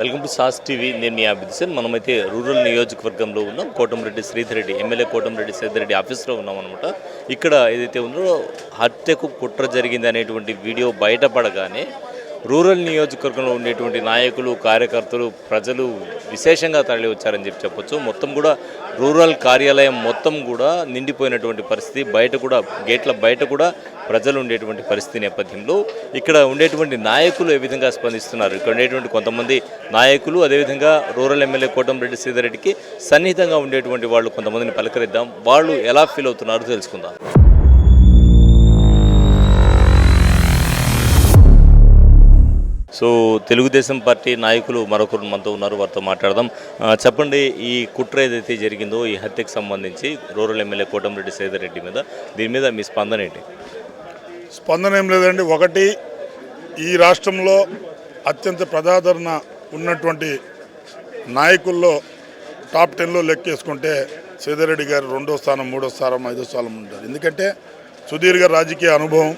Welcome to sauce TV. నేను మీ అభిదిశన్ మనమైతే rural నియోజకవర్గంలో ఉన్నాం. కోటంరెడ్డి శ్రీధరెడ్డి ఎమ్మెల్యే కోటంరెడ్డి శ్రీధరెడ్డి ఆఫీస్లో ఉన్నాం అనమాట ఇక్కడ ఏదైతే ఉందో హత్యకు కుట్ర జరిగింది అనేటువంటి వీడియో బయటపడగానే రూరల్ నియోజకవర్గంలో ఉండేటువంటి నాయకులు కార్యకర్తలు ప్రజలు విశేషంగా తరలి వచ్చారని చెప్పి చెప్పొచ్చు. మొత్తం కూడా రూరల్ కార్యాలయం మొత్తం కూడా నిండిపోయినటువంటి పరిస్థితి. బయట కూడా గేట్ల బయట కూడా ప్రజలు ఉండేటువంటి పరిస్థితి నేపథ్యంలో. ఇక్కడ ఉండేటువంటి నాయకులు ఏ విధంగా స్పందిస్తున్నారు? ఇక్కడ ఉండేటువంటి కొంతమంది నాయకులు అదేవిధంగా రూరల్ ఎమ్మెల్యే కోటంరెడ్డి శ్రీధరెడ్డికి సన్నిహితంగా ఉండేటువంటి వాళ్ళు కొంతమందిని పలకరిద్దాం. వాళ్ళు ఎలా ఫీల్ అవుతున్నారో తెలుసుకుందాం. సో తెలుగుదేశం పార్టీ నాయకులు మరొకరు మనతో ఉన్నారు వారితో మాట్లాడదాం. చెప్పండి ఈ కుట్ర ఏదైతే జరిగిందో ఈ హత్యకు సంబంధించి రూరల్ ఎమ్మెల్యే కోటంరెడ్డి సేదరెడ్డి మీద దీని మీద మీ స్పందన ఏంటి? స్పందన ఏం లేదండి. ఒకటి ఈ రాష్ట్రంలో అత్యంత ప్రజాదరణ ఉన్నటువంటి నాయకుల్లో టాప్ టెన్లో లెక్కేసుకుంటే సేదరెడ్డి గారు రెండో స్థానం మూడో స్థానం ఐదో స్థానం ఉంటారు. ఎందుకంటే సుదీర్ఘ రాజకీయ అనుభవం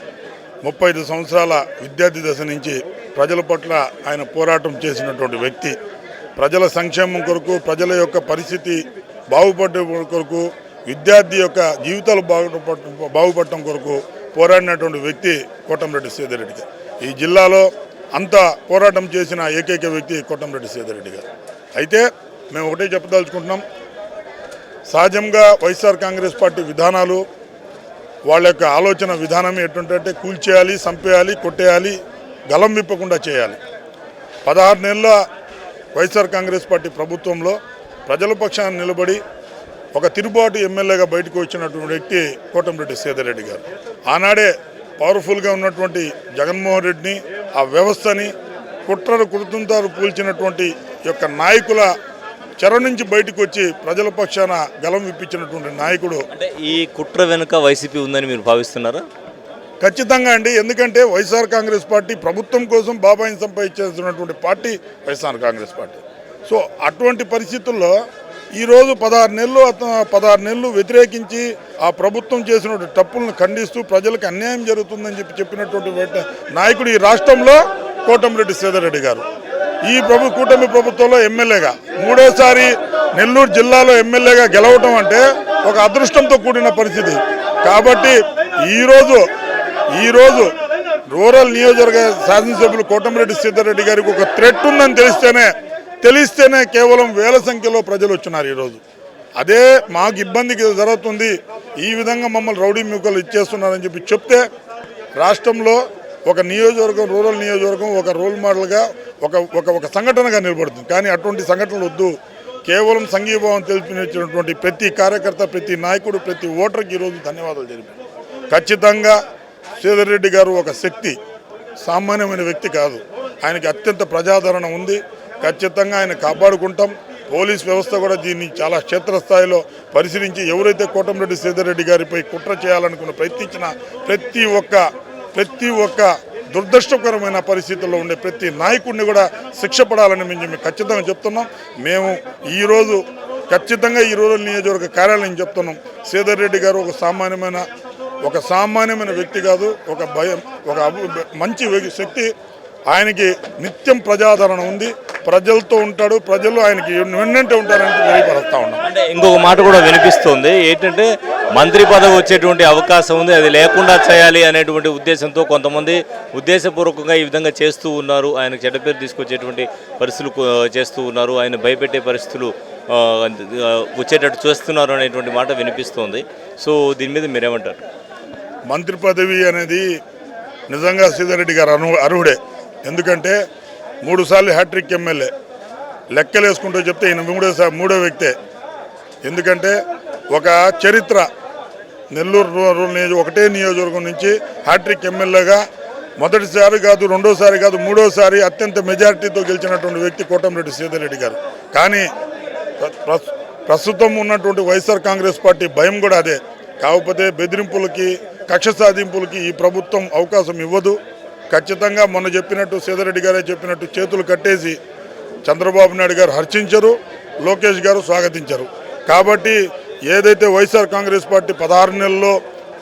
ముప్పై ఐదు సంవత్సరాల విద్యార్థి దశ నుంచి ప్రజల పట్ల ఆయన పోరాటం చేసినటువంటి వ్యక్తి. ప్రజల సంక్షేమం కొరకు ప్రజల యొక్క పరిస్థితి బాగుపడే కొరకు విద్యార్థి యొక్క జీవితాలు బాగుపడటం బాగుపడటం కొరకు పోరాడినటువంటి వ్యక్తి కోటంరెడ్డి సేదరెడ్డి గారు ఈ జిల్లాలో అంత పోరాటం చేసిన ఏకైక వ్యక్తి కోటంరెడ్డి సేదరెడ్డి గారు. అయితే మేము ఒకటే చెప్పదలుచుకుంటున్నాం. సహజంగా వైఎస్ఆర్ కాంగ్రెస్ పార్టీ విధానాలు వాళ్ళ యొక్క ఆలోచన విధానం ఎటుంటే కూల్చేయాలి చంపేయాలి కొట్టేయాలి గలం విప్పకుండా చేయాలి. పదహారు నెలల వైఎస్ఆర్ కాంగ్రెస్ పార్టీ ప్రభుత్వంలో ప్రజల పక్షాన్ని నిలబడి ఒక తిరుగుబాటు ఎమ్మెల్యేగా బయటకు వచ్చినటువంటి వ్యక్తి కోటంరెడ్డి సీతారెడ్డి గారు. ఆనాడే పవర్ఫుల్గా ఉన్నటువంటి జగన్మోహన్ రెడ్డిని ఆ వ్యవస్థని కుట్రలు కుర్తుంతారు పూల్చినటువంటి యొక్క నాయకుల చెర నుంచి బయటకు వచ్చి ప్రజల పక్షాన గలం విప్పించినటువంటి నాయకుడు అంటే ఈ కుట్ర వెనుక వైసీపీ ఉందని మీరు భావిస్తున్నారా? ఖచ్చితంగా అండి. ఎందుకంటే వైఎస్ఆర్ కాంగ్రెస్ పార్టీ ప్రభుత్వం కోసం బాబాయిని సంపాదించేస్తున్నటువంటి party YSR Congress party. So అటువంటి పరిస్థితుల్లో ఈరోజు పదహారు నెలలు పదహారు నెలలు వ్యతిరేకించి ఆ ప్రభుత్వం చేసినటువంటి తప్పులను ఖండిస్తూ ప్రజలకు అన్యాయం జరుగుతుందని చెప్పి చెప్పినటువంటి నాయకుడు ఈ రాష్ట్రంలో కోటమిరెడ్డి శ్రీధర్రెడ్డి గారు. ఈ ప్రభు కూటమి ప్రభుత్వంలో ఎమ్మెల్యేగా మూడోసారి నెల్లూరు జిల్లాలో ఎమ్మెల్యేగా గెలవటం అంటే ఒక అదృష్టంతో కూడిన పరిస్థితి. కాబట్టి ఈరోజు ఈరోజు రూరల్ నియోజకవర్గ శాసనసభ్యులు కోటమిరెడ్డి సీతారెడ్డి గారికి ఒక థ్రెట్ ఉందని తెలిస్తేనే తెలిస్తేనే కేవలం వేల సంఖ్యలో ప్రజలు వచ్చినారు ఈరోజు అదే మాకు ఇబ్బంది జరుగుతుంది ఈ విధంగా మమ్మల్ని రౌడీ మూకలు ఇచ్చేస్తున్నారని చెప్పి చెప్తే రాష్ట్రంలో ఒక నియోజకవర్గం రూరల్ నియోజకవర్గం ఒక రోల్ మోడల్గా ఒక ఒక ఒక సంఘటనగా నిలబడుతుంది. కానీ అటువంటి సంఘటనలు వద్దు. కేవలం సంఘీభావం తెలిపినటువంటి ప్రతి కార్యకర్త ప్రతి నాయకుడు ప్రతి ఓటర్కి ఈరోజు ధన్యవాదాలు తెలిపారు. ఖచ్చితంగా శ్రీధర్ రెడ్డి గారు ఒక శక్తి సామాన్యమైన వ్యక్తి కాదు. ఆయనకి అత్యంత ప్రజాదరణ ఉంది. ఖచ్చితంగా ఆయన కాపాడుకుంటాం. పోలీస్ వ్యవస్థ కూడా దీన్ని చాలా క్షేత్రస్థాయిలో పరిశీలించి ఎవరైతే కోటంరెడ్డి శ్రీధర్ రెడ్డి గారిపై కుట్ర చేయాలనుకున్న ప్రయత్నించిన ప్రతి ఒక్క ప్రతి ఒక్క దురదృష్టకరమైన పరిస్థితుల్లో ఉండే ప్రతి నాయకుడిని కూడా శిక్ష పడాలని మేము మేము ఖచ్చితంగా చెప్తున్నాం. మేము ఈరోజు ఖచ్చితంగా ఈ రూరల్ నియోజకవర్గ కార్యాలయం చెప్తున్నాం. శ్రీధర్ రెడ్డి గారు ఒక సామాన్యమైన ఒక సామాన్యమైన వ్యక్తి కాదు ఒక భయం ఒక మంచి శక్తి. ఆయనకి నిత్యం ప్రజాదరణ ఉంది. ప్రజలతో ఉంటాడు. ప్రజలు ఆయనకి వెన్నంటే ఉంటారని తెలియపరుస్తా ఉన్నాం. అంటే ఇంకొక మాట కూడా వినిపిస్తుంది. ఏంటంటే మంత్రి పదవి వచ్చేటువంటి అవకాశం ఉంది. అది లేకుండా చేయాలి అనేటువంటి ఉద్దేశంతో కొంతమంది ఉద్దేశపూర్వకంగా ఈ విధంగా చేస్తూ ఉన్నారు. ఆయన చెడ్డ పేరు తీసుకొచ్చేటువంటి పరిస్థితులు చేస్తూ ఉన్నారు. ఆయన భయపెట్టే పరిస్థితులు వచ్చేటట్టు చేస్తున్నారు అనేటువంటి మాట వినిపిస్తోంది. సో దీని మీద మీరేమంటారు? మంత్రి పదవి అనేది నిజంగా సీతారెడ్డి గారు అను అర్హుడే. ఎందుకంటే మూడు సార్లు హ్యాట్రిక్ ఎమ్మెల్యే. లెక్కలేసుకుంటూ చెప్తే ఈయన మూడోసారి మూడో వ్యక్తే. ఎందుకంటే ఒక చరిత్ర నెల్లూరు రూరల్ నియోజక ఒకటే నియోజకవర్గం నుంచి హ్యాట్రిక్ ఎమ్మెల్యేగా మొదటిసారి కాదు రెండోసారి కాదు మూడోసారి అత్యంత మెజారిటీతో గెలిచినటువంటి వ్యక్తి కోటంరెడ్డి సీతారెడ్డి గారు. కానీ ప్రస్- ప్రస్తుతం ఉన్నటువంటి వైఎస్ఆర్ కాంగ్రెస్ పార్టీ భయం కూడా అదే. కాకపోతే బెదిరింపులకి కక్ష సాధింపులకి ఈ ప్రభుత్వం అవకాశం ఇవ్వదు. ఖచ్చితంగా మొన్న చెప్పినట్టు సీతారెడ్డి గారే చెప్పినట్టు చేతులు కట్టేసి చంద్రబాబు నాయుడు గారు హర్షించరు లోకేష్ గారు స్వాగతించరు. కాబట్టి ఏదైతే వైఎస్ఆర్ కాంగ్రెస్ పార్టీ పదహారు నెలల్లో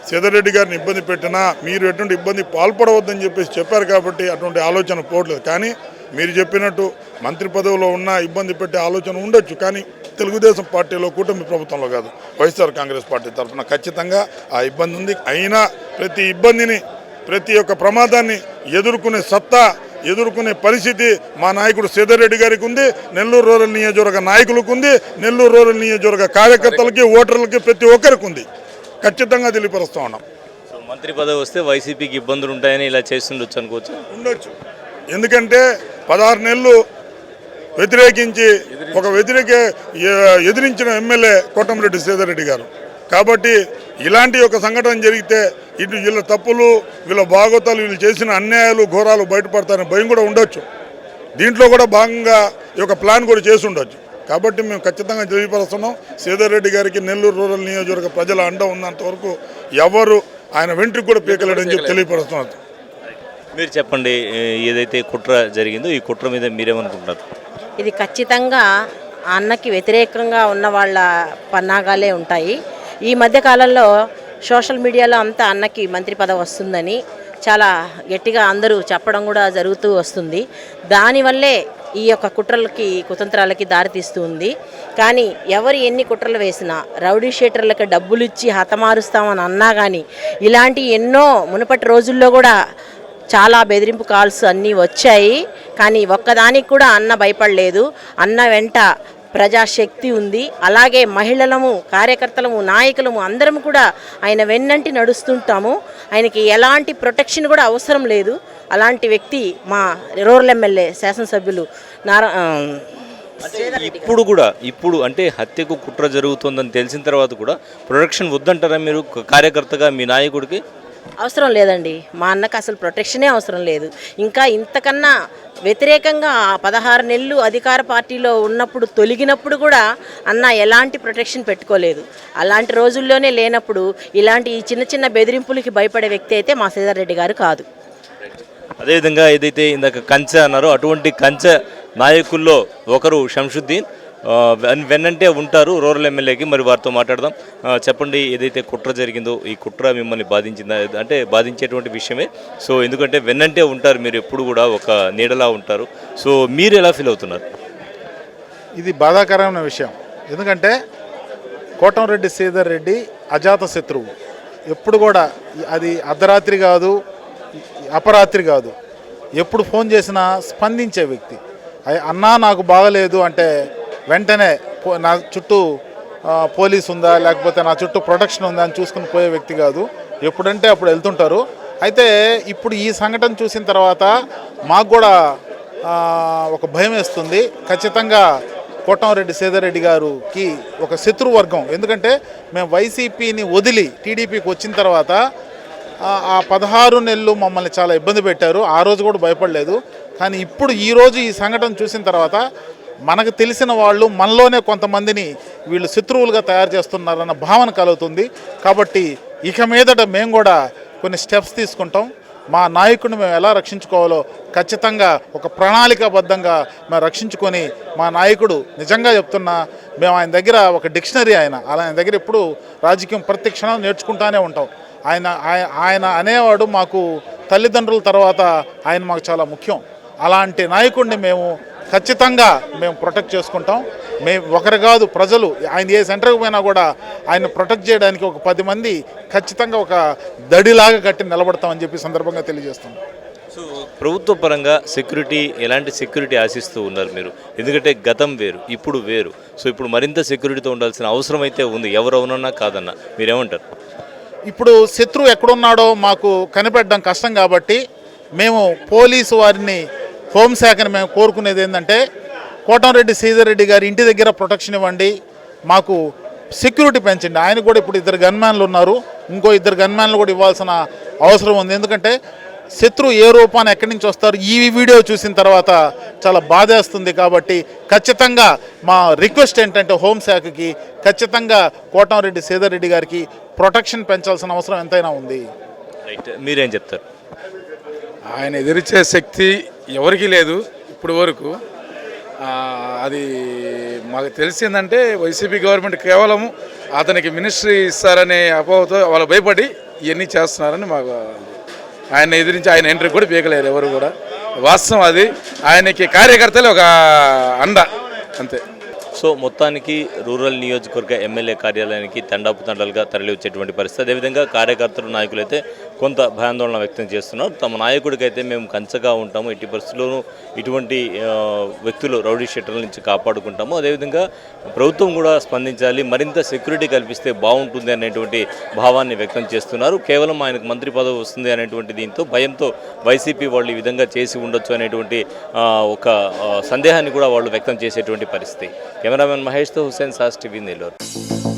సీతారెడ్డి గారిని ఇబ్బంది పెట్టినా మీరు ఎటువంటి ఇబ్బంది పాల్పడవద్దని చెప్పేసి చెప్పారు కాబట్టి అటువంటి ఆలోచన పోవట్లేదు. కానీ మీరు చెప్పినట్టు మంత్రి పదవిలో ఉన్న ఇబ్బంది పెట్టే ఆలోచన ఉండొచ్చు కానీ తెలుగుదేశం పార్టీలో కూటమి ప్రభుత్వంలో కాదు. వైఎస్ఆర్ కాంగ్రెస్ పార్టీ తరఫున ఖచ్చితంగా ఆ ఇబ్బంది ఉంది. అయినా ప్రతి ఇబ్బందిని ప్రతి ఒక్క ప్రమాదాన్ని ఎదుర్కొనే సత్తా ఎదుర్కొనే పరిస్థితి మా నాయకుడు సీతారెడ్డి గారికి ఉంది నెల్లూరు రూరల్ నియోజకవర్గ నాయకులకు ఉంది నెల్లూరు రూరల్ నియోజకవర్గ కార్యకర్తలకి ఓటర్లకి ప్రతి ఒక్కరికి ఉంది. ఖచ్చితంగా తెలియపరుస్తూ ఉన్నాం. మంత్రి పదవి వస్తే వైసీపీకి ఇబ్బందులు ఉంటాయని ఇలా చేస్తుండొచ్చు అనుకోవచ్చు? ఉండొచ్చు. ఎందుకంటే పదహారు నెలలు వ్యతిరేకించి ఒక వ్యతిరేక ఎదిరించిన ఎమ్మెల్యే కోటమిరెడ్డి శ్రీధర్రెడ్డి గారు. కాబట్టి ఇలాంటి ఒక సంఘటన జరిగితే ఇటు వీళ్ళ తప్పులు వీళ్ళ భాగోతాలు వీళ్ళు చేసిన అన్యాయాలు ఘోరాలు బయటపడతారని భయం కూడా ఉండొచ్చు. దీంట్లో కూడా భాగంగా ఈ యొక్క ప్లాన్ కూడా చేసి ఉండొచ్చు. కాబట్టి మేము ఖచ్చితంగా తెలియపరుస్తున్నాం. శ్రీధర్ రెడ్డి గారికి నెల్లూరు రూరల్ నియోజకవర్గ ప్రజల అండ ఉన్నంత వరకు ఎవరు ఆయన వెంట్రుకు కూడా పీకలేడని చెప్పి తెలియపరుస్తున్నారు. మీరు చెప్పండి ఏదైతే కుట్ర జరిగిందో ఈ కుట్ర మీద మీరేమనుకుంటున్నారు? ఇది ఖచ్చితంగా అన్నకి వ్యతిరేకంగా ఉన్న వాళ్ళ పన్నాగాలే ఉంటాయి. ఈ మధ్యకాలంలో సోషల్ మీడియాలో అంతా అన్నకి మంత్రి పదవి వస్తుందని చాలా గట్టిగా అందరూ చెప్పడం కూడా జరుగుతూ వస్తుంది. దానివల్లే ఈ యొక్క కుట్రలకి కుతంత్రాలకి దారితీస్తూ ఉంది. కానీ ఎవరు ఎన్ని కుట్రలు వేసినా రౌడీ షీటర్లకు డబ్బులు ఇచ్చి హతమారుస్తామని అన్నా కానీ ఇలాంటి ఎన్నో మునుపటి రోజుల్లో కూడా చాలా బెదిరింపు కాల్స్ అన్నీ వచ్చాయి. కానీ ఒక్కదానికి కూడా అన్న భయపడలేదు. అన్న వెంట ప్రజాశక్తి ఉంది. అలాగే మహిళలము కార్యకర్తలము నాయకులము అందరం కూడా ఆయన వెన్నంటి నడుస్తుంటాము. ఆయనకి ఎలాంటి ప్రొటెక్షన్ కూడా అవసరం లేదు. అలాంటి వ్యక్తి మా రూరల్ ఎమ్మెల్యే శాసనసభ్యులు నారా ఇప్పుడు కూడా ఇప్పుడు అంటే హత్యకు కుట్ర జరుగుతుందని తెలిసిన తర్వాత కూడా ప్రొటెక్షన్ వద్దంటారా మీరు? కార్యకర్తగా మీ నాయకుడికి? అవసరం లేదండి. మా అన్నకు అసలు ప్రొటెక్షనే అవసరం లేదు. ఇంకా ఇంతకన్నా వ్యతిరేకంగా పదహారు నెలలు అధికార పార్టీలో ఉన్నప్పుడు తొలగినప్పుడు కూడా అన్న ఎలాంటి ప్రొటెక్షన్ పెట్టుకోలేదు. అలాంటి రోజుల్లోనే లేనప్పుడు ఇలాంటి ఈ చిన్న చిన్న బెదిరింపులకి భయపడే వ్యక్తి అయితే మా శ్రీధర్ రెడ్డి గారు కాదు. అదేవిధంగా ఏదైతే ఇందాక కంచె అన్నారో అటువంటి కంచె నాయకుల్లో ఒకరు షంషుద్దీన్ వెన్నంటే ఉంటారు రూరల్ ఎమ్మెల్యేకి మరి వారితో మాట్లాడదాం. చెప్పండి ఏదైతే కుట్ర జరిగిందో ఈ కుట్ర మిమ్మల్ని బాధించిందా? అంటే బాధించేటువంటి విషయమే. సో ఎందుకంటే వెన్నంటే ఉంటారు మీరు ఎప్పుడు కూడా ఒక నీడలా ఉంటారు. సో మీరు ఎలా ఫీల్ అవుతున్నారు? ఇది బాధాకరమైన విషయం. ఎందుకంటే కోటంరెడ్డి శ్రీధర్ రెడ్డి అజాత శత్రువు. ఎప్పుడు కూడా అది అర్ధరాత్రి కాదు అపరాత్రి కాదు. ఎప్పుడు ఫోన్ చేసినా స్పందించే వ్యక్తి. అన్నా నాకు బాగలేదు అంటే వెంటనే పో- నా చుట్టూ పోలీస్ ఉందా లేకపోతే నా చుట్టూ ప్రొటెక్షన్ ఉందా అని చూసుకుని పోయే వ్యక్తి కాదు. ఎప్పుడంటే అప్పుడు వెళ్తుంటారు. అయితే ఇప్పుడు ఈ సంఘటన చూసిన తర్వాత మాకు కూడా ఒక భయం వేస్తుంది. ఖచ్చితంగా కోటంరెడ్డి సీదారెడ్డి గారుకి ఒక శత్రువర్గం ఎందుకంటే మేము వైసీపీని వదిలి టీడీపీకి వచ్చిన తర్వాత ఆ- పదహారు నెలలు మమ్మల్ని చాలా ఇబ్బంది పెట్టారు. ఆ రోజు కూడా భయపడలేదు. కానీ ఇప్పుడు ఈరోజు ఈ సంఘటన చూసిన తర్వాత మనకు తెలిసిన వాళ్ళు మనలోనే కొంతమందిని వీళ్ళు శత్రువులుగా తయారు చేస్తున్నారన్న భావన కలుగుతుంది. కాబట్టి ఇక మీదట మేము కూడా కొన్ని స్టెప్స్ తీసుకుంటాం. మా నాయకుడిని మేము ఎలా రక్షించుకోవాలో ఖచ్చితంగా ఒక ప్రణాళికాబద్ధంగా మేము రక్షించుకొని మా నాయకుడు నిజంగా చెప్తున్నా మేము ఆయన దగ్గర ఒక డిక్షనరీ ఆయన అలా ఆయన దగ్గర ఎప్పుడు రాజకీయం ప్రతి క్షణం నేర్చుకుంటానే ఉంటాం. ఆయన ఆయన అనేవాడు మాకు తల్లిదండ్రుల తర్వాత ఆయన మాకు చాలా ముఖ్యం. అలాంటి నాయకుడిని మేము ఖచ్చితంగా మేము ప్రొటెక్ట్ చేసుకుంటాం. మేము ఒకరు కాదు ప్రజలు ఆయన ఏ సెంటర్కి పోయినా కూడా ఆయన ప్రొటెక్ట్ చేయడానికి ఒక పది మంది ఖచ్చితంగా ఒక దడిలాగా కట్టి నిలబడతామని చెప్పి సందర్భంగా తెలియజేస్తాం సో ప్రభుత్వ పరంగా సెక్యూరిటీ ఎలాంటి సెక్యూరిటీ ఆశిస్తూ ఉన్నారు మీరు? ఎందుకంటే గతం వేరు ఇప్పుడు వేరు. సో ఇప్పుడు మరింత సెక్యూరిటీతో ఉండాల్సిన అవసరం అయితే ఉంది. ఎవరు అవునన్నా కాదన్నా మీరేమంటారు? ఇప్పుడు శత్రువు ఎక్కడున్నాడో మాకు కనిపెట్టడం కష్టం కాబట్టి మేము పోలీసు వారిని హోంశాఖని మేము కోరుకునేది ఏంటంటే కోటంరెడ్డి శ్రీధర్ రెడ్డి గారి ఇంటి దగ్గర ప్రొటెక్షన్ ఇవ్వండి మాకు సెక్యూరిటీ పెంచండి. ఆయన కూడా ఇప్పుడు ఇద్దరు గన్మ్యాన్లు ఉన్నారు. ఇంకో ఇద్దరు గన్మ్యాన్లు కూడా ఇవ్వాల్సిన అవసరం ఉంది. ఎందుకంటే శత్రువు ఏ రూపాన్ని ఎక్కడి నుంచి వస్తారు? ఈ వీడియో చూసిన తర్వాత చాలా బాధేస్తుంది కాబట్టి ఖచ్చితంగా మా రిక్వెస్ట్ ఏంటంటే హోంశాఖకి ఖచ్చితంగా కోటంరెడ్డి శ్రీధర్ రెడ్డి గారికి ప్రొటెక్షన్ పెంచాల్సిన అవసరం ఎంతైనా ఉంది. రైట్. మీరేం చెప్తారు? ఆయన ఎదిరించే శక్తి ఎవరికీ లేదు ఇప్పుడు వరకు. అది మాకు తెలిసిందంటే వైసీపీ గవర్నమెంట్ కేవలం అతనికి మినిస్ట్రీ ఇస్తారనే అపోహతో వాళ్ళు భయపడి ఇవన్నీ చేస్తున్నారని మాకు ఆయన ఎదిరించి ఆయన ఎంట్రీ కూడా పీకలేరు ఎవరు కూడా. వాస్తవం అది. ఆయనకి కార్యకర్తలు ఒక అండ అంతే. సో మొత్తానికి రూరల్ నియోజకవర్గ ఎమ్మెల్యే కార్యాలయానికి తండాపు తండాలుగా తరలి వచ్చేటువంటి పరిస్థితి. అదేవిధంగా కార్యకర్తలు నాయకులు అయితే కొంత భయాందోళన వ్యక్తం చేస్తున్నారు. తమ నాయకుడికైతే మేము కంచగా ఉంటాము. ఎట్టి పరిస్థితుల్లోనూ ఇటువంటి వ్యక్తులు రౌడీ షెటర్ల నుంచి కాపాడుకుంటాము. అదేవిధంగా ప్రభుత్వం కూడా స్పందించాలి. మరింత సెక్యూరిటీ కల్పిస్తే బాగుంటుంది అనేటువంటి భావాన్ని వ్యక్తం చేస్తున్నారు. కేవలం ఆయనకు మంత్రి పదవి వస్తుంది అనేటువంటి దీంతో భయంతో వైసీపీ వాళ్ళు ఈ విధంగా చేసి ఉండొచ్చు అనేటువంటి ఒక సందేహాన్ని కూడా వాళ్ళు వ్యక్తం చేసేటువంటి పరిస్థితి. కెమెరామెన్ మహేష్తో హుసేన్ సాస్ టీవీ నెల్లూరు.